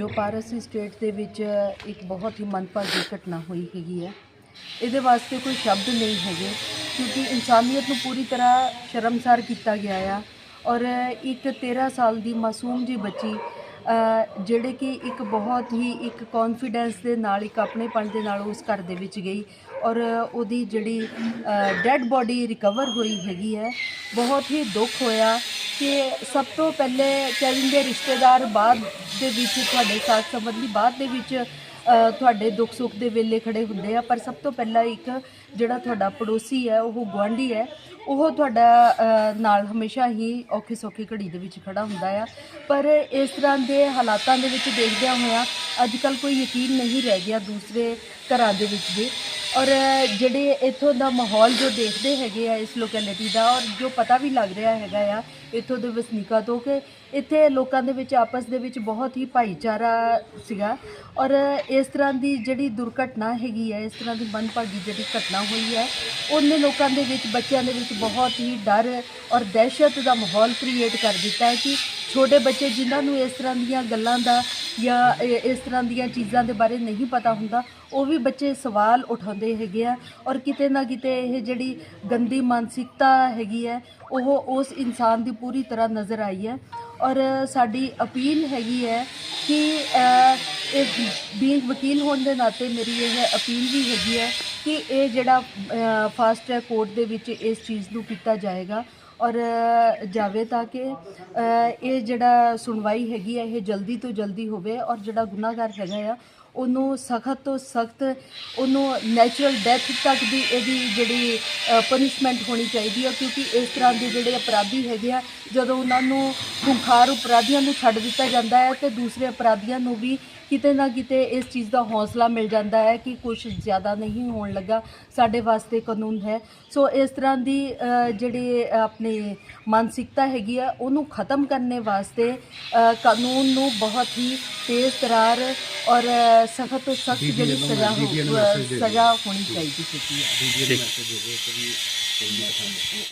ਜੋ ਪਾਰਸੀ ਸਟੇਟ ਦੇ ਵਿੱਚ ਇੱਕ ਬਹੁਤ ਹੀ ਮੰਦਭਾਗੀ ਘਟਨਾ ਹੋਈ ਹੈਗੀ ਹੈ। ਇਹਦੇ ਵਾਸਤੇ ਕੋਈ ਸ਼ਬਦ ਨਹੀਂ ਹੈਗੇ, ਕਿਉਂਕਿ ਇਨਸਾਨੀਅਤ ਨੂੰ ਪੂਰੀ ਤਰ੍ਹਾਂ ਸ਼ਰਮਸਾਰ ਕੀਤਾ ਗਿਆ ਆ ਔਰ ਇੱਕ 13 ਸਾਲ ਦੀ ਮਾਸੂਮ ਜੀ ਬੱਚੀ ਜਿਹੜੇ ਕਿ ਇੱਕ ਬਹੁਤ ਹੀ ਇੱਕ ਕੌਨਫੀਡੈਂਸ ਦੇ ਨਾਲ, ਇੱਕ ਆਪਣੇਪਣ ਦੇ ਨਾਲ ਉਸ ਘਰ ਦੇ ਵਿੱਚ ਗਈ ਔਰ ਉਹਦੀ ਜਿਹੜੀ ਡੈੱਡ ਬੋਡੀ ਰਿਕਵਰ ਹੋਈ ਹੈਗੀ ਹੈ, ਬਹੁਤ ਹੀ ਦੁੱਖ ਹੋਇਆ ਕਿ ਸਭ ਤੋਂ ਪਹਿਲੇ ਕਹਿੰਦੇ ਰਿਸ਼ਤੇਦਾਰ ਬਾਅਦ ਦੇ ਵਿੱਚ, ਤੁਹਾਡੇ ਸਾਥ ਸੰਬੰਧੀ ਬਾਅਦ ਦੇ ਵਿੱਚ ਤੁਹਾਡੇ ਦੁੱਖ ਸੁੱਖ ਦੇ ਵੇਲੇ ਖੜੇ ਹੁੰਦੇ ਆ। ਪਰ ਸਭ ਤੋਂ ਪਹਿਲਾਂ ਇੱਕ ਜਿਹੜਾ ਤੁਹਾਡਾ ਪੜੋਸੀ ਹੈ, ਉਹ ਗੁਆਂਢੀ ਹੈ, ਉਹ ਤੁਹਾਡਾ ਨਾਲ ਹਮੇਸ਼ਾ ਹੀ ਔਖੀ ਸੌਖੀ ਘੜੀ ਦੇ ਵਿੱਚ ਖੜਾ ਹੁੰਦਾ ਆ। ਪਰ ਇਸ ਤਰ੍ਹਾਂ ਦੇ ਹਾਲਾਤਾਂ ਦੇ ਵਿੱਚ ਦੇਖਦਿਆਂ ਹੋਇਆਂ, ਅੱਜ ਕੱਲ ਕੋਈ ਯਕੀਨ ਨਹੀਂ ਰਹਿ ਗਿਆ ਦੂਸਰੇ ਘਰਾਂ ਦੇ ਵਿੱਚ ਵੀ। ਔਰ ਜਿਹੜੇ ਇੱਥੋਂ ਦਾ ਮਾਹੌਲ ਜੋ ਦੇਖਦੇ ਹੈਗੇ ਆ ਇਸ ਲੋਕੈਲਿਟੀ ਦਾ ਔਰ ਜੋ ਪਤਾ ਵੀ ਲੱਗ ਰਿਹਾ ਹੈਗਾ ਆ ਇੱਥੋਂ ਦੇ ਵਸਨੀਕਾਂ ਤੋਂ ਕਿ ਇੱਥੇ ਲੋਕਾਂ ਦੇ ਵਿੱਚ, ਆਪਸ ਦੇ ਵਿੱਚ ਬਹੁਤ ਹੀ ਭਾਈਚਾਰਾ ਸੀਗਾ। ਔਰ ਇਸ ਤਰ੍ਹਾਂ ਦੀ ਜਿਹੜੀ ਦੁਰਘਟਨਾ ਹੈਗੀ ਹੈ ਇਸ ਤਰ੍ਹਾਂ ਦੀ ਮਨਭਾਗੀ ਜਿਹੜੀ ਘਟਨਾ ਹੋਈ ਹੈ ਉਹਨੇ ਲੋਕਾਂ ਦੇ ਵਿੱਚ, ਬੱਚਿਆਂ ਦੇ ਵਿੱਚ ਬਹੁਤ ਹੀ ਡਰ ਔਰ ਦਹਿਸ਼ਤ ਦਾ ਮਾਹੌਲ ਕ੍ਰੀਏਟ ਕਰ ਦਿੱਤਾ ਹੈ ਕਿ ਛੋਟੇ ਬੱਚੇ ਜਿਨ੍ਹਾਂ ਨੂੰ ਇਸ ਤਰ੍ਹਾਂ ਦੀਆਂ ਗੱਲਾਂ ਦਾ ਜਾਂ ਇਹ- ਇਸ ਤਰ੍ਹਾਂ ਦੀਆਂ ਚੀਜ਼ਾਂ ਦੇ ਬਾਰੇ ਨਹੀਂ ਪਤਾ ਹੁੰਦਾ, ਉਹ ਵੀ ਬੱਚੇ ਸਵਾਲ ਉਠਾਉਂਦੇ ਹੈਗੇ ਆ ਔਰ ਕਿਤੇ ਨਾ ਕਿਤੇ ਇਹ ਜਿਹੜੀ ਗੰਦੀ ਮਾਨਸਿਕਤਾ ਹੈਗੀ ਹੈ, ਉਹ ਉਸ ਇਨਸਾਨ ਦੀ ਪੂਰੀ ਤਰ੍ਹਾਂ ਨਜ਼ਰ ਆਈ ਹੈ। ਔਰ ਸਾਡੀ ਅਪੀਲ ਹੈਗੀ ਹੈ ਕਿ ਇਹ ਬੀਂਗ ਵਕੀਲ ਹੋਣ ਦੇ ਨਾਤੇ ਮੇਰੀ ਇਹ ਅਪੀਲ ਵੀ ਹੈਗੀ ਹੈ ਕਿ ਇਹ ਜਿਹੜਾ ਫਾਸਟ ਟਰੈਕ ਕੋਰਟ ਦੇ ਵਿੱਚ ਇਸ ਚੀਜ਼ ਨੂੰ ਕੀਤਾ ਜਾਏਗਾ। ਔਰ ਜਾਵੇ ਤਾਂ ਕਿ ਇਹ ਜਿਹੜਾ ਸੁਣਵਾਈ ਹੈਗੀ ਹੈ ਇਹ ਜਲਦੀ ਤੋਂ ਜਲਦੀ ਹੋਵੇ ਔਰ ਜਿਹੜਾ ਗੁਨਾਹਗਾਰ ਹੈਗਾ ਆ, ਉਹਨੂੰ ਸਖਤ ਤੋਂ ਸਖਤ, ਉਹਨੂੰ ਨੈਚੁਰਲ ਡੈਥ ਤੱਕ ਦੀ ਇਹਦੀ ਜਿਹੜੀ ਪਨਿਸ਼ਮੈਂਟ ਹੋਣੀ ਚਾਹੀਦੀ ਹੈ ਕਿਉਂਕਿ ਇਸ ਤਰ੍ਹਾਂ ਦੇ ਜਿਹੜੇ ਅਪਰਾਧੀ ਹੈਗੇ ਆ, ਜਦੋਂ ਉਹਨਾਂ ਨੂੰ ਖੁੰਖਾਰ ਅਪਰਾਧੀਆਂ ਨੂੰ ਛੱਡ ਦਿੱਤਾ ਜਾਂਦਾ ਹੈ ਤੇ ਦੂਸਰੇ ਅਪਰਾਧੀਆਂ ਨੂੰ ਵੀ ਕਿਤੇ ਨਾ ਕਿਤੇ ਇਸ ਚੀਜ਼ ਦਾ ਹੌਸਲਾ ਮਿਲ ਜਾਂਦਾ ਹੈ ਕਿ ਕੁਝ ਜ਼ਿਆਦਾ ਨਹੀਂ ਹੋਣ ਲੱਗਾ ਸਾਡੇ ਵਾਸਤੇ ਕਾਨੂੰਨ ਹੈ। ਸੋ ਇਸ ਤਰ੍ਹਾਂ ਦੀ ਜਿਹੜੀ ਆਪਣੀ ਮਾਨਸਿਕਤਾ ਹੈਗੀ ਆ ਉਹਨੂੰ ਖਤਮ ਕਰਨੇ ਵਾਸਤੇ ਕਾਨੂੰਨ ਨੂੰ ਬਹੁਤ ਹੀ ਤੇਜ਼ ਤਰਾਰ ਔਰ ਸਖਤ ਤੋਂ ਸਖਤ ਜਿਹੜੀ ਸਜ਼ਾ ਹੋ- ਸਜ਼ਾ ਹੋਣੀ ਚਾਹੀਦੀ ਹੈ